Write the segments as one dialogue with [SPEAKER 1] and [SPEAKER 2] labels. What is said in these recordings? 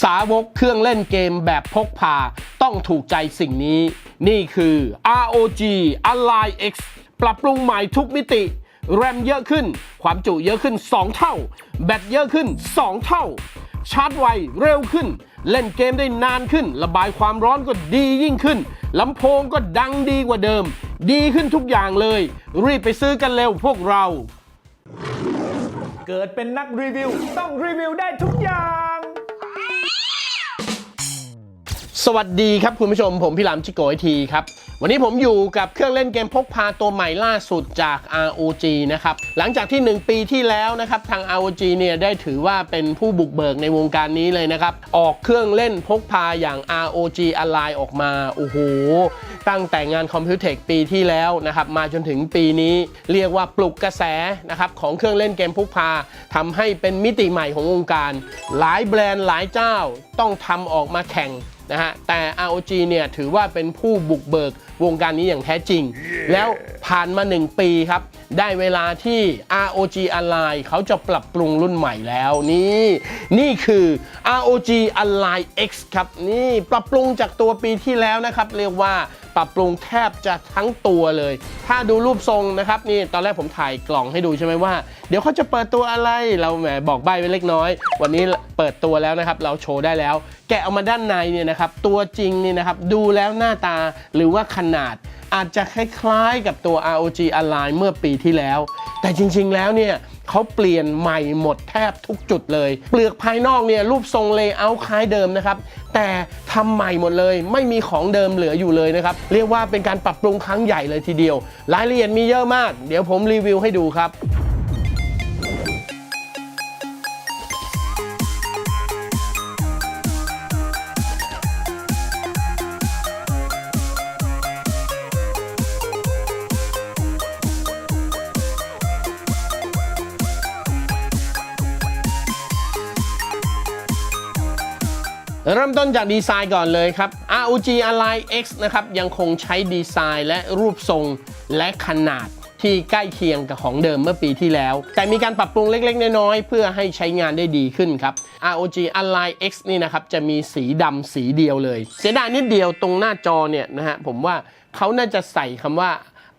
[SPEAKER 1] สาวกเครื่องเล่นเกมแบบพกพาต้องถูกใจสิ่งนี้ นี่คือ ROG Ally X ปรับปรุงใหม่ทุกมิติ แรมเยอะขึ้น ความจุเยอะขึ้น 2 เท่า แบตเยอะขึ้น 2 เท่า ชาร์จไวเร็วขึ้น เล่นเกมได้นานขึ้น ระบายความร้อนก็ดียิ่งขึ้นลำโพงก็ดังดีกว่าเดิม ดีขึ้นทุกอย่างเลย รีบไปซื้อกันเร็วพวกเรา
[SPEAKER 2] เกิดเป็นนักรีวิว ต้องรีวิวได้ทุก
[SPEAKER 1] สวัสดีครับคุณผู้ชมผมพี่หลามจิโกไอทีครับ วันนี้ผมอยู่กับเครื่องเล่นเกมพกพาตัวใหม่ล่าสุดจาก ROG นะครับ หลังจากที่ 1 ปีที่แล้วนะครับ ทาง ROG เนี่ยได้ถือว่าเป็นผู้บุกเบิกในวงการนี้เลยนะครับ ออกเครื่องเล่นพกพาอย่าง ROG Ally ออกมา โอ้โห ตั้งแต่งานคอมพิวเทคปีที่แล้วนะครับ มาจนถึงปีนี้เรียกว่าปลุกกระแสนะครับของเครื่องเล่นเกมพกพาทำให้เป็นมิติใหม่ของวงการ หลายแบรนด์หลายเจ้าต้องทำออกมาแข่ง นะฮะแต่ ROG เนี่ยถือว่าเป็นผู้บุกเบิกวงการนี้อย่างแท้จริง แล้ว ผ่านมา 1 ปีครับ ได้เวลาที่ ROG Ally เขาจะปรับปรุงรุ่นใหม่แล้วนี่ นี่คือ ROG Ally X ครับ นี่ปรับปรุงจากตัวปีที่แล้วนะครับ เรียกว่าปรับปรุงแทบจะทั้งตัวเลย ถ้าดูรูปทรงนะครับ นี่ตอนแรกผมถ่ายกล่องให้ดูใช่ไหมว่า เดี๋ยวเขาจะเปิดตัวอะไรเราแหมบอกใบไว้เล็กน้อย วันนี้เปิดตัวแล้วนะครับ เราโชว์ได้แล้ว แกะออกมาด้านในเนี่ยนะครับตัวจริงเนี่ยนะครับดูแล้วหน้าตาหรือว่าขนาดอาจจะคล้ายๆกับตัว ROG Ally เมื่อปีที่แล้ว แต่จริงๆแล้วเนี่ยเขาเปลี่ยนใหม่หมดแทบทุกจุดเลย เปลือกภายนอกเนี่ยรูปทรงเลเยอร์คล้ายเดิมนะครับ แต่ทำใหม่หมดเลย ไม่มีของเดิมเหลืออยู่เลยนะครับ เรียกว่าเป็นการปรับปรุงครั้งใหญ่เลยทีเดียว รายละเอียดมีเยอะมาก เดี๋ยวผมรีวิวให้ดูครับ เริ่มต้นจากดีไซน์ก่อนเลยครับ ROG Ally X นะครับยังคงใช้ดีไซน์และรูปทรงและขนาดที่ใกล้เคียงกับของเดิมเมื่อปีที่แล้ว แต่มีการปรับปรุงเล็ก ๆ น้อยๆ เพื่อให้ใช้งานได้ดีขึ้นครับ ROG Ally X นี่นะครับจะมีสีดำสีเดียวเลย เสียดายนิดเดียวตรงหน้าจอเนี่ยนะฮะผมว่าเขาน่าจะใส่คำว่า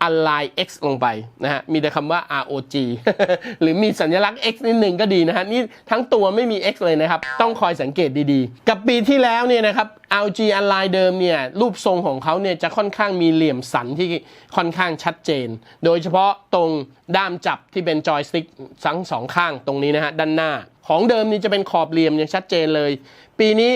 [SPEAKER 1] Ally X ลงไปนะฮะมีแต่คำว่า ROG หรือมีสัญลักษณ์ X นิดหนึ่งก็ดีนะฮะนี่ทั้งตัวไม่มี X เลยนะครับ ต้องคอยสังเกตดีๆ กับปีที่แล้วเนี่ยนะครับ ROG Ally เดิมเนี่ยรูปทรงของเขาเนี่ยจะค่อนข้างมีเหลี่ยมสันที่ค่อนข้างชัดเจน โดยเฉพาะตรงด้ามจับที่เป็นจอยสติ๊กทั้งสองข้างตรงนี้นะฮะด้านหน้า ของเดิมนี่จะเป็นขอบเหลี่ยมอย่างชัดเจนเลย ปีนี้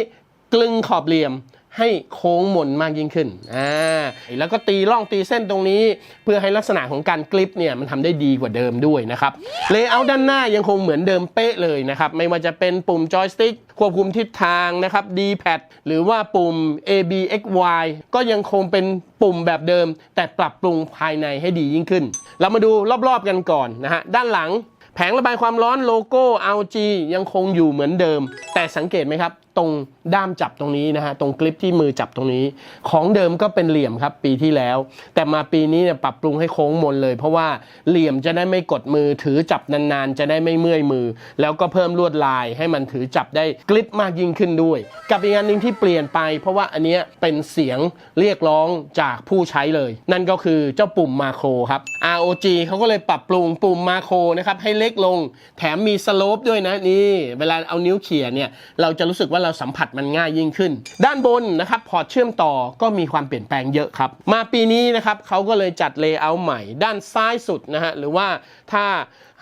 [SPEAKER 1] กลึงขอบเหลี่ยม ให้โค้งมนมากยิ่งขึ้นอ่าแล้วก็ตีร่องตีเส้นตรงนี้ เพื่อให้ลักษณะของการกลิปเนี่ยมันทำได้ดีกว่าเดิมด้วยนะครับเลเยอร์ด้านหน้ายังคงเหมือนเดิมเป๊ะเลยนะครับ ไม่ว่าจะเป็นปุ่มจอยสติ๊กควบคุมทิศทางนะครับ D-pad หรือว่าปุ่ม A B X Y ก็ยังคงเป็นปุ่มแบบเดิม แต่ปรับปรุงภายในให้ดียิ่งขึ้น เรามาดูรอบๆกันก่อนนะฮะด้านหลังแผงระบายความร้อนโลโก้ LG ยังคงอยู่เหมือนเดิม แต่สังเกตไหมครับ ตรงด้ามจับตรงนี้นะฮะตรงกลิปที่มือจับตรงนี้ ของเดิมก็เป็นเหลี่ยมครับปีที่แล้ว แต่มาปีนี้เนี่ยปรับปรุงให้โค้งมนเลย เพราะว่าเหลี่ยมจะได้ไม่กดมือถือจับนานๆ จะได้ไม่เมื่อยมือ แล้วก็เพิ่มลวดลายให้มันถือจับได้กลิปมากยิ่งขึ้นด้วย กับอีกอันหนึ่งที่เปลี่ยนไป เพราะว่าอันเนี้ยเป็นเสียงเรียกร้องจากผู้ใช้เลย นั่นก็คือเจ้าปุ่มมาโครครับ ROG เขาก็เลยปรับปรุงปุ่มมาโครนะครับให้เล็กลง แถมมีสโลปด้วยนะนี่เวลาเอานิ้วเขี่ยเนี่ยเราจะรู้สึกว่าเราสัมผัสมันง่ายยิ่งขึ้น ด้านบนนะครับพอร์ตเชื่อมต่อก็มีความเปลี่ยนแปลงเยอะครับ มาปีนี้นะครับเขาก็เลยจัดเลเยอร์ใหม่ ด้านซ้ายสุดนะฮะหรือว่าถ้า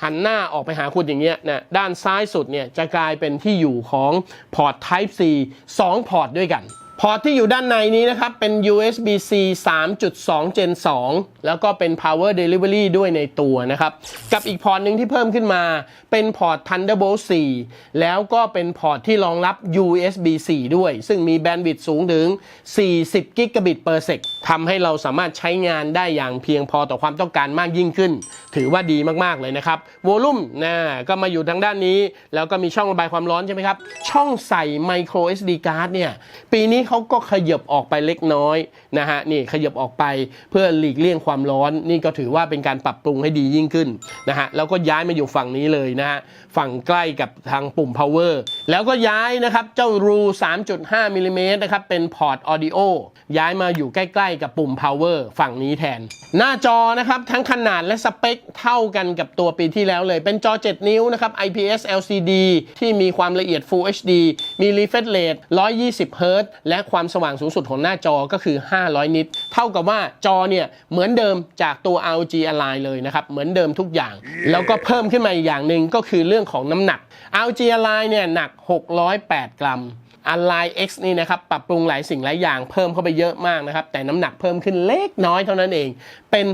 [SPEAKER 1] หันหน้าออกไปหาคุณอย่างเงี้ยนะด้านซ้ายสุดเนี่ยจะกลายเป็นที่อยู่ของพอร์ต Type C 2 พอร์ตด้วยกัน พอร์ตที่อยู่ด้านในนี้นะครับ เป็น USB-C 3.2 Gen 2 แล้วก็เป็น Power Delivery ด้วยในตัวนะครับ กับอีกพอร์ตหนึ่งที่เพิ่มขึ้นมา เป็นพอร์ต Thunderbolt 4 แล้วก็เป็นพอร์ตที่รองรับ USB 4ด้วย ซึ่งมีแบนด์วิดต์สูงถึง 40กิกะบิต per sec ทำให้เราสามารถใช้งานได้อย่างเพียงพอต่อความต้องการมากยิ่งขึ้น ถือว่าดีมากๆเลยนะครับโวลูมนะก็มาอยู่ทางด้านนี้ แล้วก็มีช่องระบายความร้อนใช่ไหมครับ ช่องใส่ micro SD card เนี่ย ปีนี้เขาก็ขยบออกไปเล็กน้อยนะฮะนี่ขยบออกไปเพื่อหลีกเลี่ยงความร้อน นี่ก็ถือว่าเป็นการปรับปรุงให้ดียิ่งขึ้นนะฮะแล้วก็ย้ายมาอยู่ฝั่งนี้เลยนะฮะฝั่งใกล้กับทางปุ่ม power แล้วก็ย้ายนะครับเจ้ารู 3.5มิลลิเมตรนะครับเป็นพอร์ต audio ย้ายมาอยู่ใกล้ ๆ กับปุ่ม power ฝั่งนี้แทน หน้าจอนะครับทั้งขนาดและสเปคเท่ากันกับตัวปีที่แล้วเลย เป็นจอ 7 นิ้วนะครับ IPS LCD ที่มีความละเอียด Full HD มี refresh rate 120 Hz และความสว่างสูงสุดของหน้าจอก็คือ 500 นิต เท่ากับว่าจอเนี่ยเหมือนเดิมจากตัว ROG Ally เลยนะครับ เหมือนเดิมทุกอย่าง แล้วก็เพิ่มขึ้นมาอีกอย่างหนึ่งก็คือเรื่องของน้ำหนัก ROG Ally เนี่ยหนัก 608 กรัม Align X นี่นะครับ ปรับปรุงหลายสิ่งหลายอย่างเพิ่มเข้าไปเยอะมากนะครับ แต่น้ำหนักเพิ่มขึ้นเล็กน้อยเท่านั้นเอง เป็น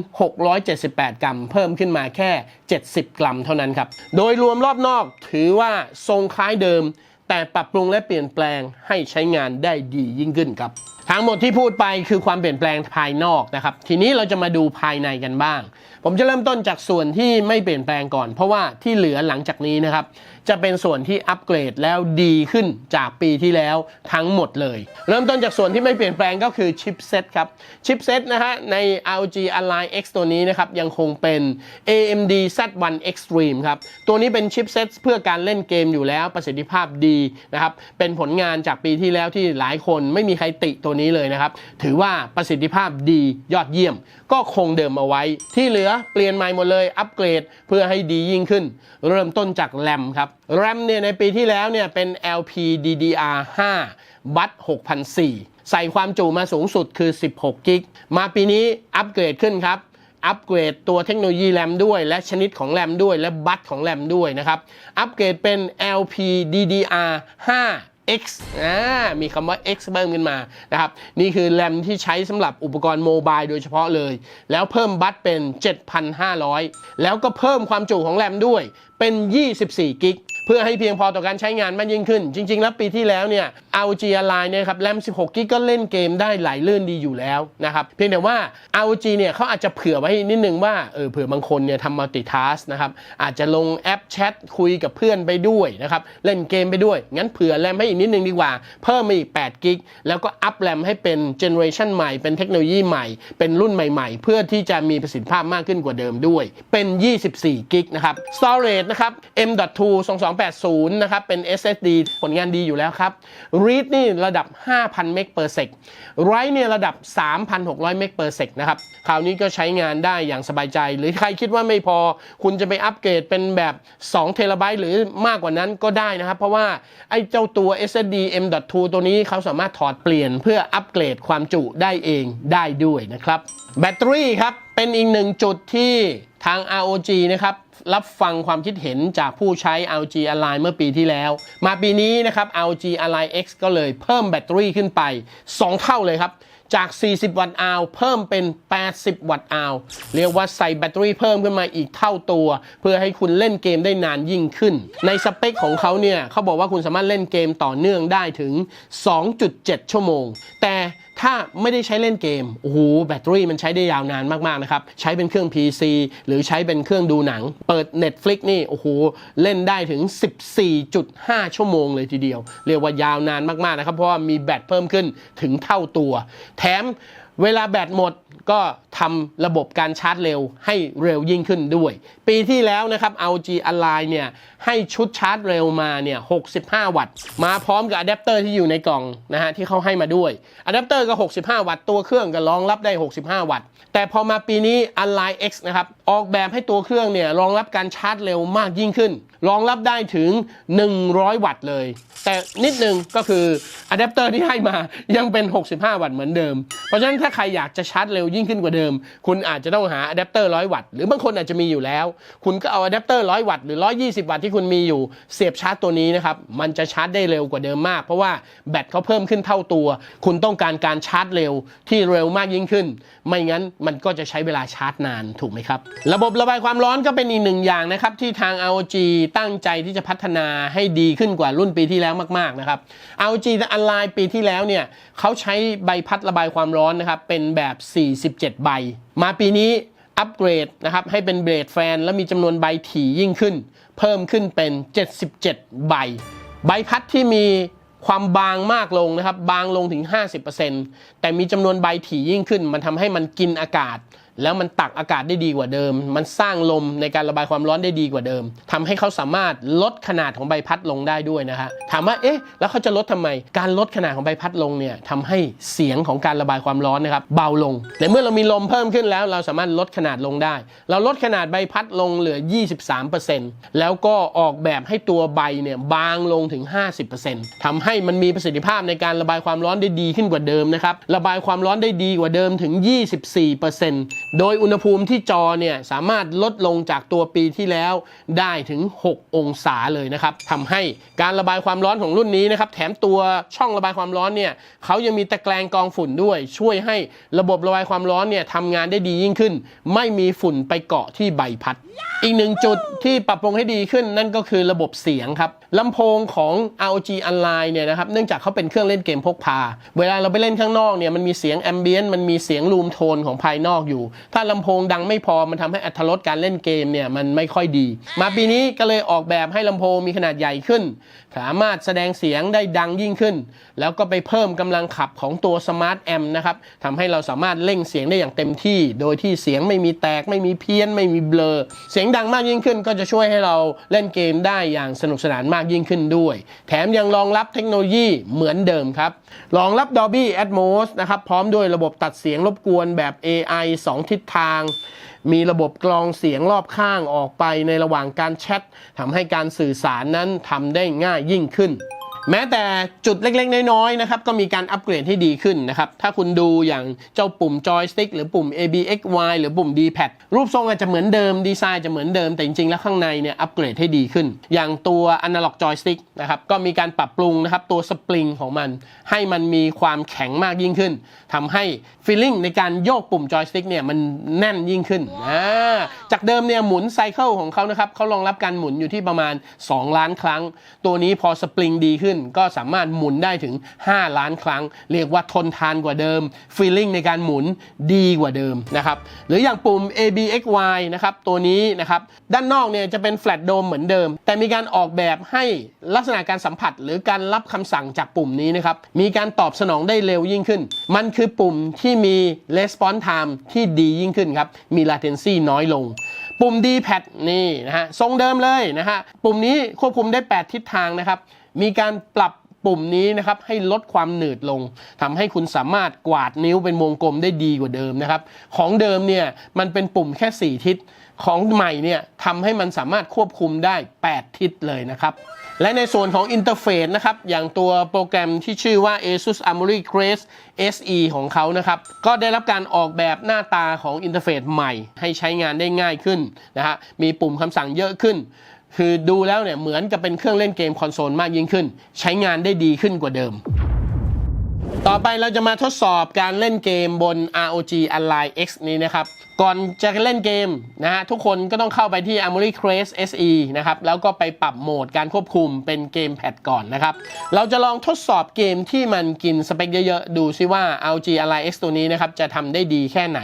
[SPEAKER 1] 678 กรัม เพิ่มขึ้นมาแค่ 70 กรัมเท่านั้นครับ โดยรวมรอบนอกถือว่าทรงคล้ายเดิม แต่ปรับปรุงและเปลี่ยนแปลงให้ใช้งานได้ดียิ่งขึ้นครับ ทั้งหมดที่พูดไปคือความเปลี่ยนแปลงภายนอกนะครับ ทีนี้เราจะมาดูภายในกันบ้าง ผมจะเริ่มต้นจากส่วนที่ไม่เปลี่ยนแปลงก่อน เพราะว่าที่เหลือหลังจากนี้นะครับจะเป็นส่วนที่อัปเกรดแล้วดีขึ้นจากปีที่แล้วทั้งหมดเลย เริ่มต้นจากส่วนที่ไม่เปลี่ยนแปลงก็คือชิปเซตครับชิปเซตนะฮะใน ROG Ally X ตัวนี้นะครับยังคงเป็น AMD Z1 Extreme ครับตัวนี้เป็นชิปเซตเพื่อการเล่นเกมอยู่แล้วประสิทธิภาพดีนะครับเป็นผลงานจากปีที่แล้วที่หลายคนไม่มีใครติตัวนี้เลยนะครับถือว่าประสิทธิภาพดียอดเยี่ยม ก็คงเดิมเอาไว้ ที่เหลือเปลี่ยนใหม่หมดเลยอัปเกรดเพื่อให้ดียิ่งขึ้น เริ่มต้นจากแรมครับแรมเนี่ยในปีที่แล้วเนี่ยเป็น LPDDR5 บัต6004 ใส่ความจุมาสูงสุดคือ 16กิกมาปีนี้อัปเกรดขึ้นครับอัปเกรดตัวเทคโนโลยีแรมด้วย และชนิดของแรมด้วยและบัตของแรมด้วยนะครับ อัปเกรดเป็น LPDDR5 X อ่ามีคำว่า X เพิ่มขึ้นมานะครับ นี่คือแรมที่ใช้สำหรับอุปกรณ์โมบายโดยเฉพาะเลย แล้วเพิ่มบัตเป็น 7,500 แล้วก็เพิ่มความจุของแรมด้วยเป็น 24 กิก พื่อให้เพียงพอต่อการใช้งานมากยิ่งขึ้น จริง ๆ แล้วปีที่แล้วเนี่ย ROG Ally เนี่ยครับแรม16กิกก็เล่นเกมได้ไหลลื่นดีอยู่แล้วนะครับ เพียงแต่ว่า ROG เนี่ยเขาอาจจะเผื่อไว้นิดนึงว่าเออเผื่อบางคนเนี่ยทำมัลติทัสนะครับอาจจะลงแอปแชทคุยกับเพื่อนไปด้วยนะครับเล่นเกมไปด้วย งั้นเผื่อแรมให้อีกนิดนึงดีกว่า เพิ่มมาอีก8กิกแล้วก็อัพแรมให้เป็นเจเนอเรชันใหม่เป็นเทคโนโลยีใหม่ เป็นรุ่นใหม่ ๆ เพื่อที่จะมีประสิทธิภาพมากขึ้นกว่าเดิมด้วย เป็น 24กิกนะครับ storage นะครับ M.2 280 นะครับ เป็น SSD ผลงานดีอยู่แล้วครับ read นี่ระดับ 5,000 เมก per sec write เนี่ยระดับ 3,600 เมก per sec นะครับ คราวนี้ก็ใช้งานได้อย่างสบายใจ หรือใครคิดว่าไม่พอ คุณจะไปอัปเกรดเป็นแบบ2เทราไบต์หรือมากกว่านั้นก็ได้นะครับ เพราะว่าไอ้เจ้าตัว SSD M.2 ตัวนี้เขาสามารถถอดเปลี่ยนเพื่ออัปเกรดความจุได้เองได้ด้วยนะครับ แบตเตอรี่ครับ เป็นอีกหนึ่งจุดที่ทาง ROG นะครับรับฟังความคิดเห็นจากผู้ใช้ ROG Ally เมื่อปีที่แล้ว มาปีนี้นะครับ ROG Ally X ก็เลยเพิ่มแบตเตอรี่ขึ้นไป 2 เท่าเลยครับจาก 40 วัตต์อาวเพิ่มเป็น 80 วัตต์อาวเรียกว่าใส่แบตเตอรี่เพิ่มขึ้นมาอีกเท่าตัว เพื่อให้คุณเล่นเกมได้นานยิ่งขึ้น ในสเปคของเขาเนี่ยเขาบอกว่าคุณสามารถเล่นเกมต่อเนื่องได้ถึง 2.7 ชั่วโมง แต่ ถ้าไม่ได้ใช้เล่นเกมโอ้โหแบตเตอรี่มันใช้ได้ยาวนานมากๆนะครับใช้เป็นเครื่อง PC หรือใช้เป็นเครื่องดูหนัง เปิด Netflix นี่โอ้โหเล่นได้ถึง 14.5 ชั่วโมงเลยทีเดียว เรียกว่ายาวนานมากๆนะครับเพราะว่ามีแบตเพิ่มขึ้นถึงเท่าตัว แถมเวลาแบตหมด ก็ทำระบบการชาร์จเร็วให้เร็วยิ่งขึ้นด้วย ปีที่แล้วนะครับ ROG Ally เนี่ยให้ชุดชาร์จเร็วมาเนี่ย 65 วัตต์ มาพร้อมกับอะแดปเตอร์ที่อยู่ในกล่องนะฮะที่เขาให้มาด้วยอะแดปเตอร์ก็ 65 วัตต์ ตัวเครื่องก็รองรับได้ 65 วัตต์ แต่พอมาปีนี้ Ally X นะครับ ออกแบบให้ตัวเครื่องเนี่ยรองรับการชาร์จเร็วมากยิ่งขึ้น รองรับได้ถึง 100 วัตต์เลย แต่นิดนึงก็คืออะแดปเตอร์ที่ให้มายังเป็น 65 วัตต์เหมือนเดิม เพราะฉะนั้นถ้าใครอยากจะชาร์จเร็วยิ่งขึ้นกว่าเดิม คุณอาจจะต้องหาอะแดปเตอร์100วัตต์หรือบางคนอาจจะมีอยู่แล้ว คุณก็เอาอะแดปเตอร์100วัตต์หรือ 120 วัตต์ที่คุณมีอยู่เสียบชาร์จตัวนี้นะครับมันจะชาร์จได้เร็วกว่าเดิมมาก เพราะว่าแบตเขาเพิ่มขึ้นเท่าตัว คุณต้องการการชาร์จเร็วที่เร็วมากยิ่งขึ้น ไม่งั้นมันก็จะใช้เวลาชาร์จนานถูกไหมครับระบบระบายความร้อนก็เป็นอีกหนึ่งอย่างนะครับที่ทาง ROG ตั้งใจที่จะพัฒนาให้ดีขึ้นกว่ารุ่นปีที่แล้วมากๆนะครับ ROG Ally ปีที่แล้วเนี่ยเขาใช้ใบพัดระบายความร้อนนะครับเป็นแบบ47 ใบ มาปีนี้อัปเกรดนะครับให้เป็นเบรดแฟน และมีจำนวนใบถี่ยิ่งขึ้น เพิ่มขึ้นเป็น 77 ใบ ใบพัดที่มีความบางมากลงนะครับ บางลงถึง 50%แต่มีจำนวนใบถี่ยิ่งขึ้น มันทำให้มันกินอากาศ แล้วมันตักอากาศได้ดีกว่าเดิม มันสร้างลมในการระบายความร้อนได้ดีกว่าเดิมทำให้เขาสามารถลดขนาดของใบพัดลงได้ด้วยนะฮะถามว่าเอ๊ะแล้วเขาจะลดทำไม การลดขนาดของใบพัดลงเนี่ยทำให้เสียงของการระบายความร้อนนะครับเบาลงในเมื่อเรามีลมเพิ่มขึ้นแล้ว เราสามารถลดขนาดลงได้ เราลดขนาดใบพัดลงเหลือ 23%แล้วก็ออกแบบให้ตัวใบเนี่ยบางลงถึง 50%ทำให้มันมีประสิทธิภาพในการระบายความร้อนได้ดีขึ้นกว่าเดิมนะครับระบายความร้อนได้ดีกว่าเดิมถึง 24%โดยอุณหภูมิที่จอเนี่ยสามารถลดลงจากตัวปีที่แล้วได้ถึง 6 องศาเลยนะครับทำให้การระบายความร้อนของรุ่นนี้นะครับแถมตัวช่องระบายความร้อนเนี่ยเขายังมีตะแกรงกองฝุ่นด้วย ช่วยให้ระบบระบายความร้อนเนี่ยทำงานได้ดียิ่งขึ้น ไม่มีฝุ่นไปเกาะที่ใบพัด อีกหนึ่งจุดที่ปรับปรุงให้ดีขึ้นนั่นก็คือระบบเสียงครับลำโพงของ ROG Ally เนี่ยนะครับเนื่องจากเขาเป็นเครื่องเล่นเกมพกพา เวลาเราไปเล่นข้างนอกเนี่ยมันมีเสียงแอมเบียนมันมีเสียงรูมโทนของภายนอกอยู่ถ้าลำโพงดังไม่พอมันทำให้อัตรสการเล่นเกมเนี่ยมันไม่ค่อยดี มาปีนี้ก็เลยออกแบบให้ลำโพงมีขนาดใหญ่ขึ้น สามารถแสดงเสียงได้ดังยิ่งขึ้น แล้วก็ไปเพิ่มกำลังขับของตัวสมาร์ทแอมนะครับทำให้เราสามารถเล่งเสียงได้อย่างเต็มที่ โดยที่เสียงไม่มีแตกไม่มีเพี้ยน ไม่มีเบลอ เสียงดังมากยิ่งขึ้น ก็จะช่วยให้เราเล่นเกมได้อย่างสนุกสนานมากยิ่งขึ้นด้วย แถมยังรองรับเทคโนโลยีเหมือนเดิมครับรองรับ Dolby Atmos นะครับพร้อมด้วยระบบตัดเสียงรบกวนแบบ AI 2ทิศทาง มีระบบกรองเสียงรอบข้างออกไปในระหว่างการแชททำให้การสื่อสารนั้นทำได้ง่ายยิ่งขึ้น แม้แต่จุดเล็กๆ น้อยๆนะครับก็มีการอัปเกรดให้ดีขึ้นนะครับ ถ้าคุณดูอย่างเจ้าปุ่มจอยสติ๊กหรือปุ่ม ABXY หรือปุ่ม D-pad รูปทรงอาจจะเหมือนเดิมดีไซน์จะเหมือนเดิมแต่จริงๆ แล้วข้างในเนี่ยอัปเกรดให้ดีขึ้น อย่างตัว Analog Joystick นะครับก็มีการปรับปรุงนะครับตัวสปริงของมัน ให้มันมีความแข็งมากยิ่งขึ้นทำให้ฟีลลิ่งในการโยกปุ่มจอยสติ๊กเนี่ยมันแน่นยิ่งขึ้นอ่าจากเดิมเนี่ยหมุนไซเคิลของเขานะครับเขารองรับการหมุนอยู่ที่ประมาณ 2 ล้านครั้ง ตัวนี้พอสปริงดีขึ้นก็สามารถหมุนได้ถึง 5 ล้านครั้ง เรียกว่าทนทานกว่าเดิมฟีลลิ่งในการหมุนดีกว่าเดิมนะครับหรืออย่างปุ่ม ABXY นะครับตัวนี้นะครับด้านนอกเนี่ยจะเป็นแฟลตโดมเหมือนเดิม แต่มีการออกแบบให้ลักษณะการสัมผัส หรือการรับคำสั่งจากปุ่มนี้นะครับมีการตอบสนองได้เร็วยิ่งขึ้น มันคือปุ่มที่มี response time ที่ดียิ่งขึ้นครับมี latency น้อยลง ปุ่ม D-pad นี่นะฮะทรงเดิมเลยนะฮะปุ่มนี้ควบคุมได้ 8 ทิศทางนะครับ มีการปรับปุ่มนี้นะครับให้ลดความหนืดลงทำให้คุณสามารถกวาดนิ้วเป็นวงกลมได้ดีกว่าเดิมนะครับของเดิมเนี่ยมันเป็นปุ่มแค่ 4 ทิศของใหม่เนี่ยทำให้มันสามารถควบคุมได้ 8 ทิศเลยนะครับและในส่วนของอินเทอร์เฟซนะครับ อย่างตัวโปรแกรมที่ชื่อว่า ASUS Armoury Crest SE ของเขานะครับ ก็ได้รับการออกแบบหน้าตาของอินเทอร์เฟซใหม่ ให้ใช้งานได้ง่ายขึ้นนะฮะมีปุ่มคำสั่งเยอะขึ้น คือดูแล้วเนี่ยเหมือนกับเป็นเครื่องเล่นเกมคอนโซลมากยิ่งขึ้น ใช้งานได้ดีขึ้นกว่าเดิม ต่อไปเราจะมาทดสอบการเล่นเกมบน ROG Ally X นี้นะครับ ก่อนจะเล่นเกมนะฮะทุกคนก็ต้องเข้าไปที่ Armory Crest SE นะครับแล้วก็ไปปรับโหมดการควบคุมเป็นเกมแพดก่อนนะครับ เราจะลองทดสอบเกมที่มันกินสเปคเยอะๆ ดูซิว่า ROG Ally X ตัวนี้นะครับ จะทำได้ดีแค่ไหน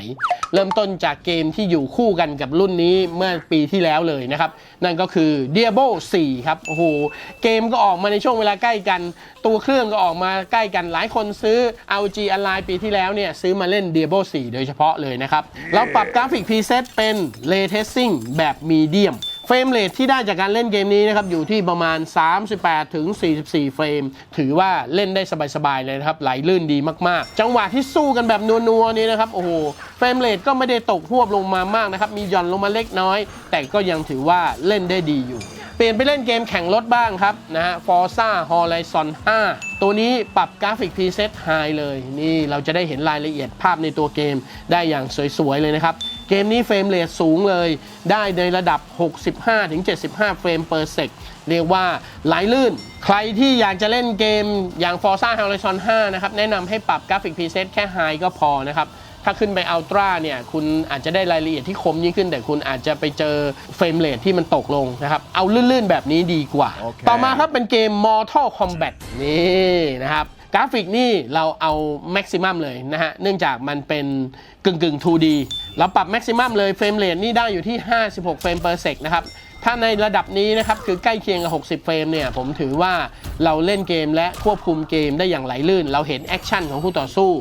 [SPEAKER 1] เริ่มต้นจากเกมที่อยู่คู่กันกับรุ่นนี้เมื่อปีที่แล้วเลยนะครับ นั่นก็คือ Diablo 4 ครับโอ้โหเกมก็ออกมาในช่วงเวลาใกล้กัน ตัวเครื่องก็ออกมาใกล้กันหลายคนซื้อ ROG Ally ปีที่แล้วเนี่ยซื้อมาเล่น Diablo 4 โดยเฉพาะเลยนะครับเราปรับกราฟิกพรีเซตเป็น Ray Tracing แบบ Medium เฟรมเรทที่ได้จากการเล่นเกมนี้นะครับ อยู่ที่ประมาณ 38 ถึง 44 เฟรม ถือว่าเล่นได้สบาย ๆ เลยนะครับ ไหลลื่นดีมาก ๆ จังหวะที่สู้กันแบบนัว ๆ นี้นะครับ โอ้โห เฟรมเรทก็ไม่ได้ตกพวบลงมามากนะครับ มีหย่อนลงมาเล็กน้อย แต่ก็ยังถือว่าเล่นได้ดีอยู่ เปลี่ยนไปเล่นเกมแข่งรถบ้างครับนะฮะ Forza Horizon 5 ตัวนี้ปรับกราฟิก preset high เลย นี่เราจะได้เห็นรายละเอียดภาพในตัวเกมได้อย่างสวย ๆ เลยนะครับ เกมนี้เฟรมเรทสูงเลย ได้ในระดับ 65-75 เฟรม per sec เรียกว่าไหลลื่น ใครที่อยากจะเล่นเกมอย่าง Forza Horizon 5 นะครับ แนะนำให้ปรับกราฟิก preset แค่ high ก็พอนะครับ ถ้าขึ้นไปอัลตร้าเนี่ยคุณอาจจะได้รายละเอียดที่คมยิ่งขึ้น แต่คุณอาจจะไปเจอเฟรมเรทที่มันตกลงนะครับ เอาลื่นๆแบบนี้ดีกว่า
[SPEAKER 2] โอเค
[SPEAKER 1] ต่อมาครับเป็นเกม Mortal Kombat นี่นะครับกราฟิกนี่เราเอา Maximum เลยนะฮะ เนื่องจากมันเป็นกึ่งกึ่งๆ 2D เราปรับ Maximum เลยเฟรมเรทนี่ได้อยู่ที่ 56 เฟรม per sec นะครับ ถ้าในระดับนี้นะครับคือใกล้เคียงกับ 60 เฟรมเนี่ยผมถือว่าเราเล่นเกมและควบคุมเกมได้อย่างไหลลื่น เราเห็นแอคชั่นของคู่ต่อสู้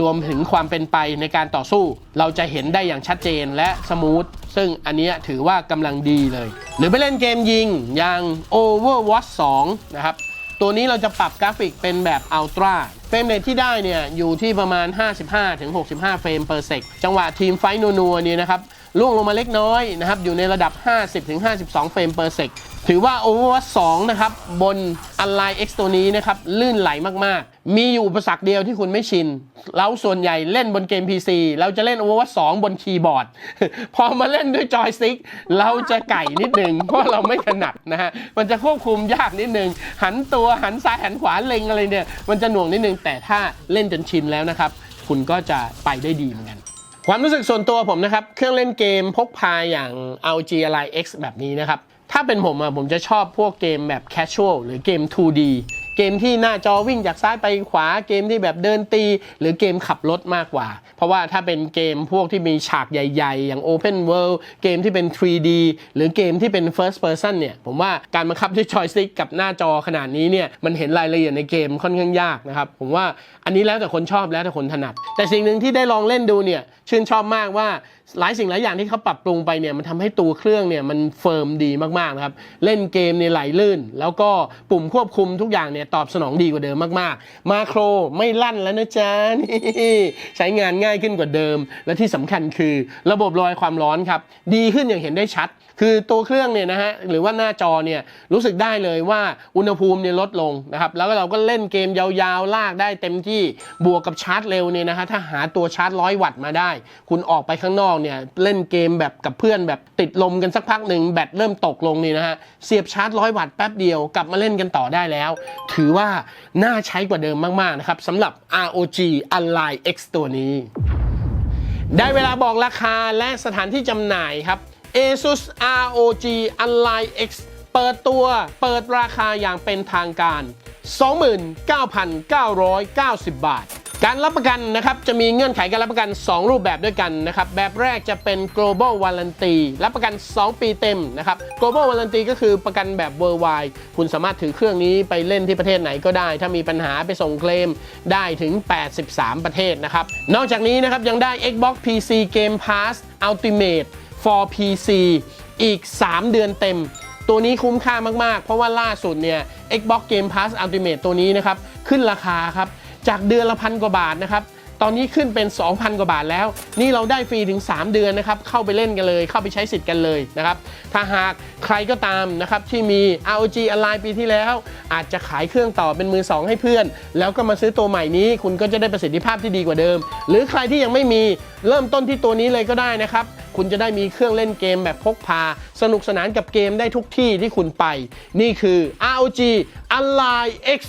[SPEAKER 1] รวมถึงความเป็นไปในการต่อสู้ เราจะเห็นได้อย่างชัดเจนและสมูทซึ่งอันนี้ถือว่ากำลังดีเลย หรือไปเล่นเกมยิงอย่าง Overwatch 2 นะครับตัวนี้เราจะปรับกราฟิกเป็นแบบอัลตร้าเฟรมเรทที่ได้เนี่ยอยู่ที่ประมาณ 55-65 เฟรม per sec จังหวะทีมไฟท์นัวๆนี่นะครับ ล่วงลงมาเล็กน้อยนะครับ อยู่ในระดับ 50-52 เฟรม per sec ถือว่า Overwatch 2 นะครับ บน Align X ตัวนี้นะครับ ลื่นไหลมากๆ มีอยู่อุปสรรคเดียวที่คุณไม่ชิน เราส่วนใหญ่เล่นบนเกม PC เราจะเล่น Overwatch 2 บนคีย์บอร์ด พอมาเล่นด้วยจอยสติ๊กเราจะไก่นิดนึง เพราะเราไม่ถนัดนะฮะ มันจะควบคุมยากนิดนึง หันตัวหันซ้ายหันขวาเล็งอะไรเนี่ย มันจะหน่วงนิดนึงแต่ถ้าเล่นจนชินแล้วนะครับ คุณก็จะไปได้ดีเหมือนกัน ความรู้สึกส่วนตัวผมนะครับ เครื่องเล่นเกมพกพาอย่าง LG Ally X แบบนี้นะครับ ถ้าเป็นผมอะผมจะชอบพวกเกมแบบ casual หรือเกม 2D เกมที่หน้าจอวิ่งจากซ้ายไปขวาเกมที่แบบเดินตี หรือเกมขับรถมากกว่า เพราะว่าถ้าเป็นเกมพวกที่มีฉากใหญ่ๆ อย่าง Open World เกมที่เป็น 3D หรือเกมที่เป็น First Person เนี่ย ผมว่าการบังคับด้วยจอยสติ๊กกับหน้าจอขนาดนี้เนี่ย มันเห็นรายละเอียดในเกมค่อนข้างยากนะครับ ผมว่าอันนี้แล้วแต่คนชอบแล้วแต่คนถนัด แต่สิ่งหนึ่งที่ได้ลองเล่นดูเนี่ย ชื่นชอบมากว่าหลายสิ่งหลายอย่างที่เขาปรับปรุงไปเนี่ยมันทำให้ตัวเครื่องเนี่ยมันเฟิร์มดีมากๆนะครับเล่นเกมเนี่ยไหลลื่น แล้วก็ปุ่มควบคุมทุกอย่างเนี่ยตอบสนองดีกว่าเดิมมากๆ มาโครไม่ลั่นแล้วนะจ๊ะนี่ใช้งานง่ายขึ้นกว่าเดิม และที่สำคัญคือระบบลอยความร้อนครับดีขึ้นอย่างเห็นได้ชัด คือตัวเครื่องเนี่ยนะฮะหรือว่าหน้าจอเนี่ยรู้สึกได้เลยว่าอุณหภูมิเนี่ยลดลงนะครับแล้วเราก็เล่นเกมยาวๆลากได้เต็มที่บวกกับชาร์จเร็วเนี่ยนะฮะถ้าหาตัวชาร์จร้อยวัตต์มาได้ คุณออกไปข้างนอกเนี่ยเล่นเกมแบบกับเพื่อนแบบติดลมกันสักพักหนึ่งแบตเริ่มตกลงนี่นะฮะเสียบชาร์จร้อยวัตต์แป๊บเดียวกลับมาเล่นกันต่อได้แล้ว ถือว่าน่าใช้กว่าเดิมมากๆนะครับสำหรับ ROG Ally X ตัวนี้ ได้เวลาบอกราคาและสถานที่จำหน่ายครับ ASUS ROG Ally X เปิดตัวเปิดราคาอย่างเป็นทางการ 29,990 บาท การรับประกันนะครับจะมีเงื่อนไขการรับประกัน 2 รูปแบบด้วยกันนะครับแบบแรกจะเป็น global warranty รับประกัน 2 ปีเต็มนะครับ global warranty ก็คือประกันแบบ worldwide คุณสามารถถือเครื่องนี้ไปเล่นที่ประเทศไหนก็ได้ ถ้ามีปัญหาไปส่งเคลมได้ถึง 83 ประเทศนะครับ นอกจากนี้นะครับยังได้ Xbox PC Game Pass Ultimate for PC อีก 3 เดือนเต็ม ตัวนี้คุ้มค่ามากๆ เพราะว่าล่าสุดเนี่ย Xbox Game Pass Ultimate ตัวนี้นะครับ ขึ้นราคาครับ จากเดือนละพันกว่าบาทนะครับตอนนี้ขึ้นเป็น 2,000 กว่าบาทแล้ว นี่เราได้ฟรีถึง 3 เดือนนะครับ เข้าไปเล่นกันเลย เข้าไปใช้สิทธิ์กันเลยนะครับ ถ้าหากใครก็ตามนะครับ ที่มี ROG Ally ปีที่แล้ว อาจจะขายเครื่องต่อเป็นมือ 2 ให้เพื่อน แล้วก็มาซื้อตัวใหม่นี้ คุณก็จะได้ประสิทธิภาพที่ดีกว่าเดิม หรือใครที่ยังไม่มีเริ่มต้นที่ตัวนี้เลยก็ได้นะครับ คุณจะได้มีเครื่องเล่นเกมแบบพกพา สนุกสนานกับเกมได้ทุกที่ที่คุณไป นี่คือ ROG Ally X